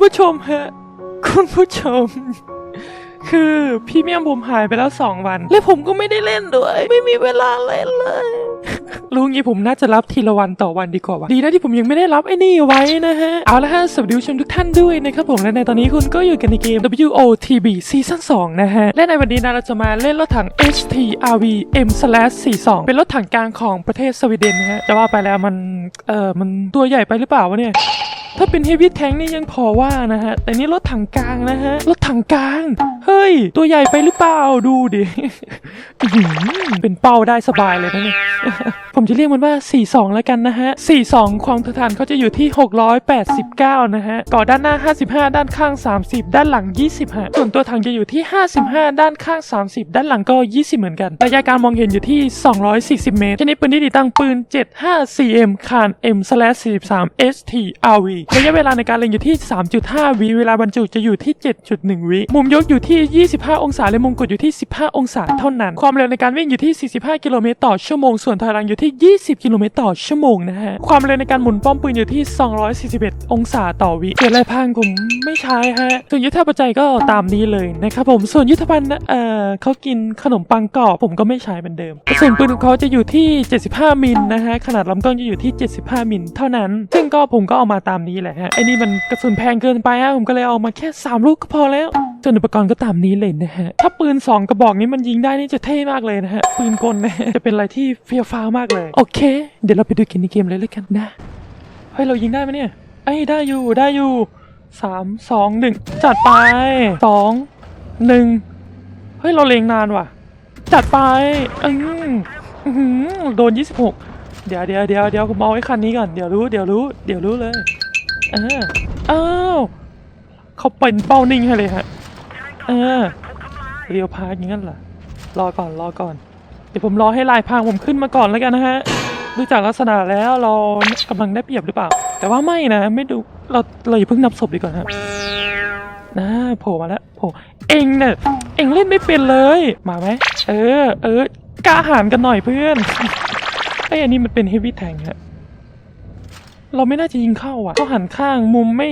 ผู้ชมฮะ คุณผู้ชม คือพี่เมียมผมหายไปแล้วสองวัน และผมก็ไม่ได้เล่นด้วย ไม่มีเวลาเล่นเลยรู้งี้ผมน่าจะรับทีละวันต่อวันดีกว่าวะดีนะที่ผมยังไม่ได้รับไอ้นี่ไว้นะฮะ เอาละฮะสวัสดีผู้ชมทุกท่านด้วยนะครับผมและในตอนนี้คุณก็อยู่กันในเกม WOTB ซีซั่น2นะฮะ และในวันนี้นะเราจะมาเล่นรถถัง HTRV M/42 เป็นรถถังกลางของประเทศสวีเดนนะฮะ จะว่าไปแล้วมัน เออมันตัวใหญ่ไปหรือเปล่าวะเนี่ย ถ้าเป็นเฮฟวี่แทงนี่ยังพอว่านะฮะ แต่นี่รถถังกลางนะฮะ รถถังกลาง เฮ้ย ตัวใหญ่ไปหรือเปล่า ดูดิ เป็นเป้าได้สบายเลยนะเนี่ย ผมจะเรียกมันว่า 42 แล้วกันนะฮะ 42 ความทะทานเขาจะอยู่ที่ 689 นะฮะก่อด้านหน้า 55 ด้านข้าง 30 ด้านหลัง 20 ฮะ ส่วนตัวถังจะอยู่ที่ 55 ด้านข้าง 30 ด้านหลังก็ 20 เหมือนกัน ระยะการมองเห็นอยู่ที่ 240 เมตรชนิดปืนที่ติดตั้งปืน 75 cm คาน M/43 STRV ระยะเวลาในการเล็งอยู่ที่ 3.5 วิเวลาบรรจุจะอยู่ที่ 7.1 วิ มุมยกอยู่ที่ 25 องศาและมุมกดอยู่ที่ 15 องศาเท่านั้น ความเร็วในการวิ่งอยู่ที่ 45 กิโลเมตรต่อชั่วโมง ส่วนถอยหลังอยู่ที่20 กิโลเมตรต่อชั่วโมงนะฮะ ความเร็วในการหมุนป้อมปืนอยู่ที่ 241 องศาต่อวิเกิดอะไรพังผมไม่ใช้ฮะ ส่วนยุทธปัจจัยก็ตามนี้เลยนะครับผม ส่วนยุทธภัณฑ์นะเอ่อเขากินขนมปังกรอบผมก็ไม่ใช้เหมือนเดิมกระสุนปืนของเขาจะอยู่ที่ 75 มิลนะฮะ ขนาดลำกล้องจะอยู่ที่ 75 มิลเท่านั้น ซึ่งก็ผมก็เอามาตามนี้แหละฮะ ไอ้นี่มันกระสุนแพงเกินไปฮะ ผมก็เลยเอามาแค่ 3 ลูกก็พอแล้ว ส่วนอุปกรณ์ก็ตามนี้เลยนะฮะ ถ้าปืน 2 กระบอกนี้มันยิงได้นี่จะเท่มากเลยนะฮะ ปืนกลนะฮะจะเป็นอะไรที่เฟี้ยวฟ้าวมากเลย โอเค เดี๋ยวเราไปดูกันในเกมเลยแล้วกันนะ เฮ้ย เรายิงได้ไหมเนี่ย ไอ้ได้อยู่ได้อยู่สามสองหนึ่งจัดไปสองหนึ่งเฮ้ย เราเลงนานว่ะ จัดไปอืมอื้อหือโดนยี่สิบหกเดี๋ยวเดี๋ยวเดี๋ยวเดี๋ยวผมเอาไอ้คันนี้ก่อน เดี๋ยวรู้ เดี๋ยวรู้ เดี๋ยวรู้เลย เอออ้าวเขาเป็นเป้านิ่งให้เลยฮะ เออเรียวพาร์อย่างนั้นเหรอรอก่อนรอก่อน เดี๋ยวผมรอให้ลายพรางผมขึ้นมาก่อนแล้วกันนะฮะดูจากลักษณะแล้วเรากำลังได้เปรียบหรือเปล่า แต่ว่าไม่นะ ไม่ดูเราเราอย่าเพิ่งนับศพดีกว่าฮะนะโผล่มาแล้วโผล่เองเนี่ยเองเล่นไม่เป็นเลย มาไหมเออ เออกล้าหารกันหน่อยเพื่อนไอ้อันนี้มันเป็นเฮฟวี่แทงฮะเราไม่น่าจะยิงเข้าอะเขาหันข้างมุมไม่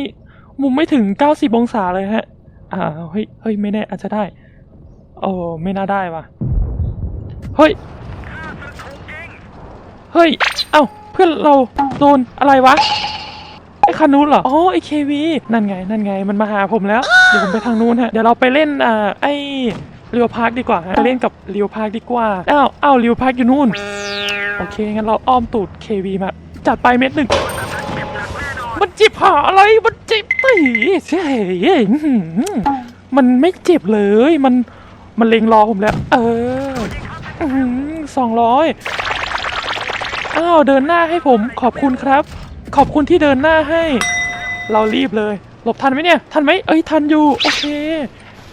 มุมไม่ถึง 90 องศาเลยฮะ อ่าเฮ้ยเฮ้ยไม่แน่อาจจะได้โอ้ไม่น่าได้ว่ะเฮ้ยเฮ้ยเอ้าเพื่อนเราโดนอะไรวะไอ้คันนู้นเหรออ๋อไอ้เควีนั่นไง นั่นไงมันมาหาผมแล้วเดี๋ยวผมไปทางนู้นฮะเดี๋ยวเราไปเล่นอ่าไอ้เรียวพาร์คดีกว่าฮะไปเล่นกับเรียวพาร์คดีกว่าอ้าวอ้าวเรียวพาร์คอยู่นู่นโอเคงั้นเราอ้อมตูดเควีมาจัดไปเม็ดหนึ่ง มันจิบหาอะไร มันจิบตีใช่อื้อหือมันไม่เจ็บเลย มัน มันเล็งรอผมแล้ว เออสองร้อยอ้าว เดินหน้าให้ผม ขอบคุณครับ ขอบคุณที่เดินหน้าให้ เรารีบเลย หลบทันไหมเนี่ย ทันไหมเอ้ย ทันอยู่ โอเค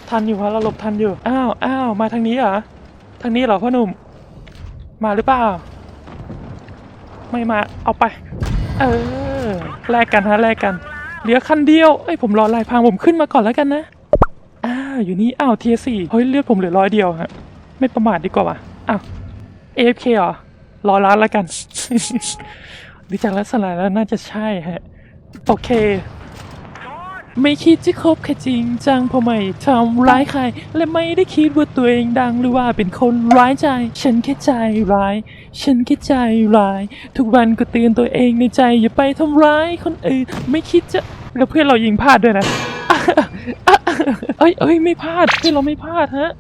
ทันอยู่ครับเราหลบทันอยู่ อ้าว อ้าว มาทางนี้เหรอ ทางนี้เหรอพ่อหนุ่ม มาหรือเปล่า ไม่มา เอาไป เออ แลกกันฮะแลกกัน เหลือคันเดียวเอ้ยผมรอลายพรางผมขึ้นมาก่อนแล้วกันนะอ้าวอยู่นี่อ้าวเทียสี่เฮ้ยเลือดผมเหลือร้อยเดียวฮะไม่ประมาทดีกว่าว่ะอ้าว AFK เหรอรอร้านแล้วกันดูจากลักษณะแล้วน่าจะใช่ฮะ โอเค ไม่คิดจะคบแค่จริงจังเพราะไม่ทำร้ายใคร และไม่ได้คิดว่าตัวเองดังหรือว่าเป็นคนร้ายใจ ฉันแค่ใจร้าย ฉันแค่ใจร้าย ทุกวันก็เตือนตัวเองในใจอย่าไปทำร้ายคนอื่นไม่คิดจะแล้วเพื่อนเรายิงพลาดด้วยนะเอ้ยเอ้ยไม่พลาดเพื่อนเราไม่พลาดฮะ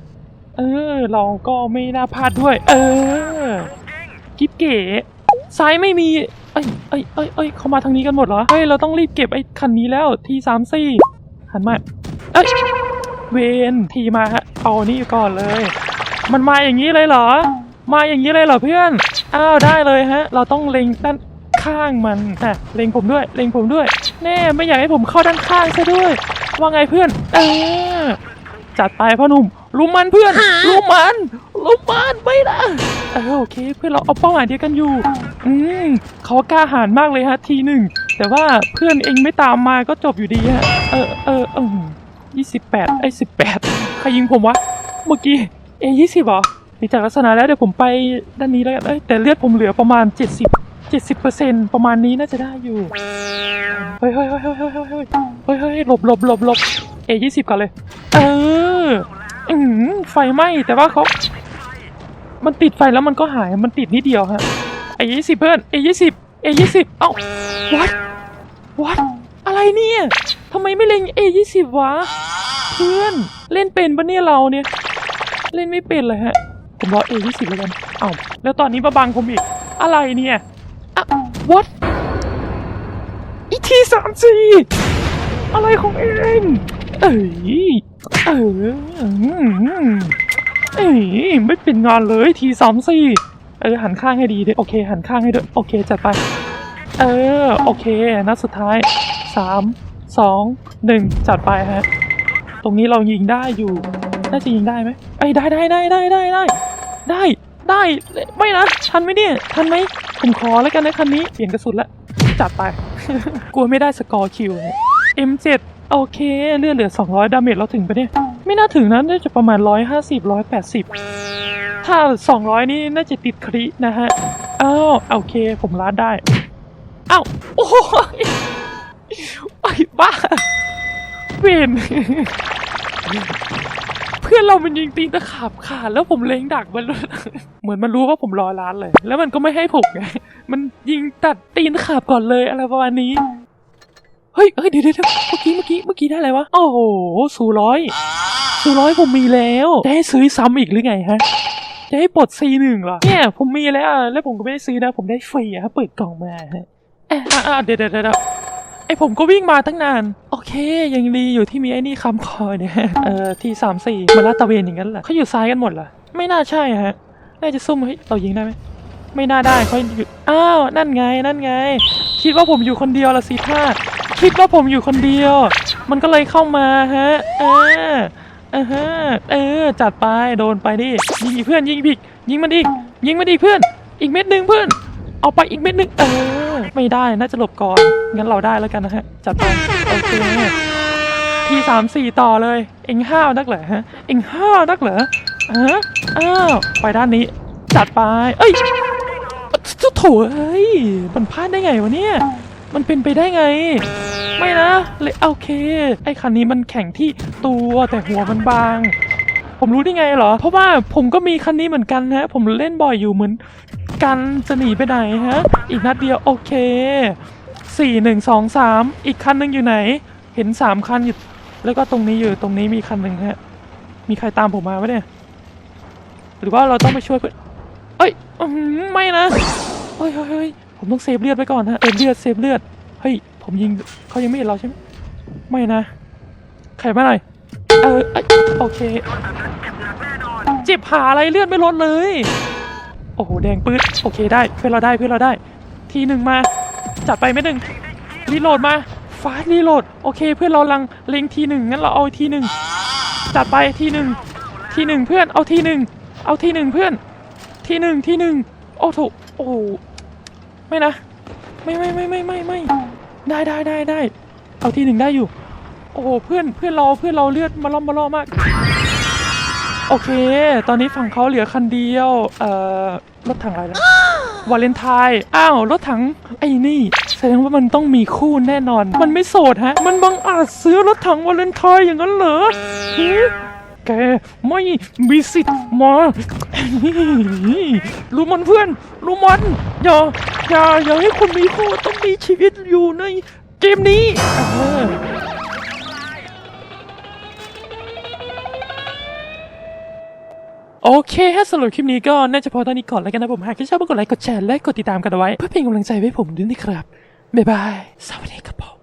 เออ เราก็ไม่น่าพลาดด้วย เออ กิ๊บเก๋ซ้ายไม่มี เอ้ยเอ้ยเอ้ยเอ้ยเขามาทางนี้กันหมดเหรอเฮ้ยเราต้องรีบเก็บไอ้คันนี้แล้วทีสามสี่หันมาเอ้ยเวนทีมาฮะเอานี่ก่อนเลย มันมาอย่างนี้เลยเหรอ มาอย่างนี้เลยเหรอเพื่อนอ้าวได้เลยฮะ เราต้องเล็งด้านข้างมันอะเล็งผมด้วยเล็งผมด้วย แน่ไม่อยากให้ผมเข้าด้านข้างซะด้วย ว่าไงเพื่อนเออ จัดไปพ่อหนุ่มลุมมันเพื่อนลุมมันลุมมันไม่นะเออโอเค เพื่อนเราเอาเป้าหมายเดียวกันอยู่ อืมเขากล้าหาญมากเลยฮะทีหนึ่งแต่ว่าเพื่อนเองไม่ตามมาก็จบอยู่ดีฮะเออเออเออยี่สิบแปดไอ้สิบแปดใครยิงผมวะเมื่อกี้เอยี่สิบหรอมีจากลักษณะแล้วเดี๋ยวผมไปด้านนี้แล้วกันเอ้ยแต่เลือดผมเหลือประมาณเจ็ดสิบเจ็ดสิบเปอร์เซ็นต์ประมาณนี้น่าจะได้อยู่เฮ้ยเฮ้ยเฮ้ยเฮ้ยเฮ้ยเฮ้ยเฮ้ยหลบหลบหลบหลบ เอยี่สิบก่อนเลย เอออืมไฟไหม้แต่ว่าเขา มันติดไฟแล้วมันก็หาย มันติดนิดเดียวฮะเอยี่สิบเพื่อนเอยี่สิบเอยี่สิบเอ้า what what อะไรเนี่ยทำไมไม่เล็งเอยี่สิบวะ เพื่อนเล่นเป็นปะเนี่ยเราเนี่ย เล่นไม่เป็นเลยฮะ ผมรอเอยี่สิบแล้วกัน เอ้าแล้วตอนนี้มาบังผมอีก อะไรเนี่ยอะ what อีทีสามสี่อะไรของเอง อ้ยเออเอ้ยไม่เป็นงานเลยทีสามสี่เออหันข้างให้ดีด้วยโอเค หันข้างให้ด้วยโอเคจัดไป เออโอเคนัดสุดท้ายสามสองหนึ่งจัดไปฮะตรงนี้เรายิงได้อยู่ น่าจะยิงได้ไหมไอ้ได้ได้ได้ได้ได้ได้ได้ได้ไม่นะทันไหมเนี่ยทันไหมผมขอแล้วกันนะคันนี้เปลี่ยนกระสุนละจัดไป กลัวไม่ได้สกอร์คิว M7 โอเค เลือดเหลือ 200 ดาเมจเราถึงปะเนี่ย ไม่น่าถึงนะน่าจะประมาณ 150 180 ถ้า 200 นี่น่าจะติดครินะฮะ อ้าวโอเค ผมลาดได้ อ้าว โอ้ยไอ้บ้าเวนเพื่อนเรามันยิงตีนตะขาบขาดแล้วผมเล็งดักมันเหมือนมันรู้ว่าผมรอร้านเลย แล้วมันก็ไม่ให้ผมไง มันยิงตัดตีนตะขาบก่อนเลยอะไรประมาณนี้ เฮ้ยเฮ้ยเดี๋ยวเดี๋ยวเมื่อกี้เมื่อกี้เมื่อกี้ได้อะไรวะ โอ้โหสูร้อยสูร้อยผมมีแล้วจะให้ซื้อซ้ำอีกหรือไงฮะจะให้ปลดซีหนึ่งเหรอเนี่ยผมมีแล้วแล้วผมก็ไม่ได้ซื้อนะ ผมได้ฟรีอะเปิดกล่องมาฮะเอะอะอะเดี๋ยวเดี๋ยวเดี๋ยวไอผมก็วิ่งมาตั้งนาน โอเค ยังดีอยู่ที่มีไอ้นี่คำคอยเนี่ยเอ่อที่สามสี่มาลาดตะเวนอย่างนั้นแหละเขาอยู่ซ้ายกันหมดเหรอไม่น่าใช่ฮะน่าจะซุ่มเฮ้ยเรายิงได้ไหมไม่น่าได้เขาอยู่อ้าวนั่นไงนั่นไง คิดว่าผมอยู่คนเดียวละสิท่า คิดว่าผมอยู่คนเดียว มันก็เลยเข้ามาฮะเออเออฮะเออ จัดไปโดนไปดิยิงอีกเพื่อนยิงอีกยิงมันอีก ยิงมันอีกเพื่อน อีกเม็ดหนึ่งเพื่อน เอาไปอีกเม็ดหนึ่งเออไม่ได้น่าจะหลบก่อนงั้นเราได้แล้วกันนะฮะจัดไปโอเคทีสามสี่ต่อเลย เอ็งห้าวนักเหรอฮะเอ็งห้าวนักเหรอฮะอ้าวไปด้านนี้ จัดไป เอ้ยจะโถเอ้ยมันพลาดได้ไงวะเนี่ย มันเป็นไปได้ไง ไม่นะเลยโอเค ไอ้คันนี้มันแข็งที่ตัวแต่หัวมันบาง ผมรู้ได้ไงเหรอ เพราะว่าผมก็มีคันนี้เหมือนกันฮะ ผมเล่นบ่อยอยู่เหมือนกันจะหนีไปไหนฮะ อีกนัดเดียวโอเคสี่หนึ่งสองสามอีกคันหนึ่งอยู่ไหน เห็นสามคันอยู่แล้วก็ตรงนี้อยู่ตรงนี้มีคันหนึ่งฮะ มีใครตามผมมาปะเนี่ย หรือว่าเราต้องไปช่วยเพื่อนเอ้ยไม่นะเฮ้ยเฮ้ยเฮ้ย ผมต้องเซฟเลือดไว้ก่อนฮะเซฟเลือดเซฟเลือด เฮ้ย ผมยิงเขายังไม่เห็นเราใช่ไหมไม่นะใครมาหน่อย เออเอ้ยโอเค เจ็บหาอะไรเลือดไม่ลดเลย โอ้โห แดงปื๊ดโอเคได้ เพื่อนเราได้เพื่อนเราได้ ทีหนึ่งมา จัดไปไม่หนึ่งรีโหลดมาฟาสรีโหลด โอเค เพื่อนเราลังเล็งทีหนึ่งงั้นเราเอาทีหนึ่งจัดไปทีหนึ่งทีหนึ่งเพื่อนเอาทีหนึ่งเอาทีหนึ่งเพื่อน ทีหนึ่งทีหนึ่งโอ้โถโอ้ ไม่นะ ไม่ไม่ไม่ไม่ไม่ไม่ได้ได้ได้ได้ เอาทีหนึ่งได้อยู่ โอ้โหเพื่อนเพื่อนเราเพื่อนเราเลือดมาล่อมมาล่อมาก โอเค ตอนนี้ฝั่งเขาเหลือคันเดียว เอ่อรถถังอะไรนะวาเลนไทน์อ้าวรถถังไอ้นี่ แสดงว่ามันต้องมีคู่แน่นอน มันไม่โสดฮะ มันบังอาจซื้อรถถังวาเลนไทน์อย่างนั้นเหรอหือ แกไม่มีสิทธิ์มารู้มันเพื่อนรู้มันอย่าอย่าอย่าให้คนมีคู่ต้องมีชีวิตอยู่ในเกมนี้โอเคฮะสำหรับคลิปนี้ก็น่าจะพอเท่านี้ก่อนแล้วกันนะผม หากชอบก็กดไลค์ กดแชร์ และกดติดตามกันเอาไว้ เพื่อเป็นกำลังใจให้ผมด้วยนะครับ บ๊ายบาย สวัสดีครับผม